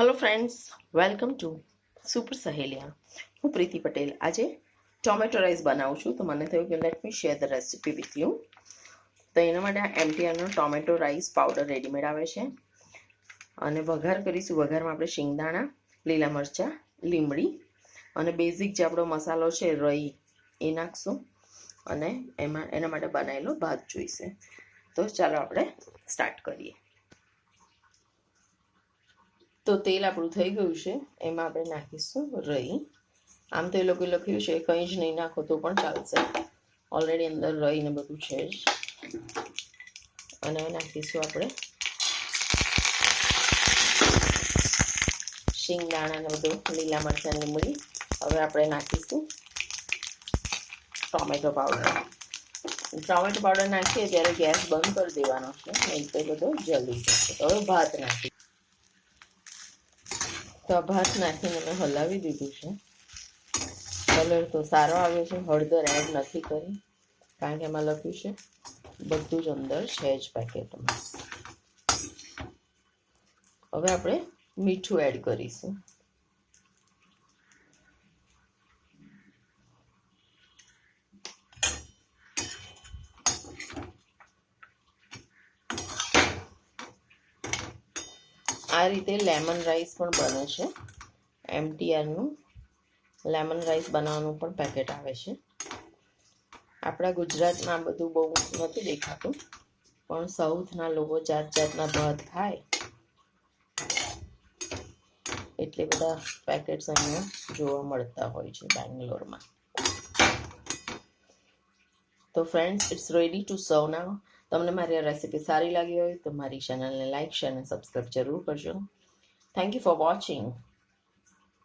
Hello friends welcome to super Saheliya હું પ્રીતિ પટેલ. આજે tomato rice બનાવું છું. તો મને થયું કે let me share the recipe with you તો એના માટે આ એમટીઆરનો ટોમેટો રાઈસ પાવડર રેડીમેડ આવે છે. અને વઘાર કરીશું. વઘારમાં આપણે શિંગદાણા, લીલા મરચાં, લીમડી અને બેઝિક જે આપણો મસાલો છે, રઈ, એ નાખશું. અને એમાં, એના માટે બનાવેલો ભાત જોઈશે. તો ચાલો આપણે સ્ટાર્ટ કરીએ. તો તેલ આપણું થઈ ગયું છે. એમાં આપણે નાખીશું રઈ. આમ તો એ લોકોએ લખ્યું છે, કંઈ જ નહીં નાખો તો પણ ચાલશે. ઓલરેડી અંદર રઈ ને બધું છે જ. અને નાખીશું આપણે શિંગદાણા ને બધું, લીલા મરચાં લીંબડી. હવે આપણે નાખીશું ટોમેટો પાવડર. ટોમેટો પાવડર નાખીએ ત્યારે ગેસ બંધ કરી દેવાનો છે, નહીં તો બધો જલ્દી જશે હવે ભાત નાખી તો આ ભાત નાખીને મેં હલાવી દીધું છે. કલર તો સારો આવ્યો છે. હળદર એડ નથી કરી. કારણ કે એમાં લખ્યું છે, બધું જ અંદર છે જ પેકેટમાં હવે આપણે મીઠું એડ કરીશું. આ રીતે લેમન રાઈસ પણ બને છે. એમટીઆરનું લેમન રાઈસ બનાવવાનું પણ પેકેટ આવે છે. આપણા ગુજરાતમાં બધું બહુ નથી દેખાતું, પણ સાઉથના લોકો જાત જાતના ભાત ખાય. એટલે બધા પેકેટ્સ અહીંયા જોવા મળતા હોય છે બેંગ્લોરમાં. તો ફ્રેન્ડ્સ ઇટ્સ રેડી ટુ સર્વ નાવ તમને મારી આ રેસીપી સારી લાગી હોય તો મારી ચેનલને લાઇક શેર અને સબસ્ક્રાઈબ જરૂર કરજો. Thank you for watching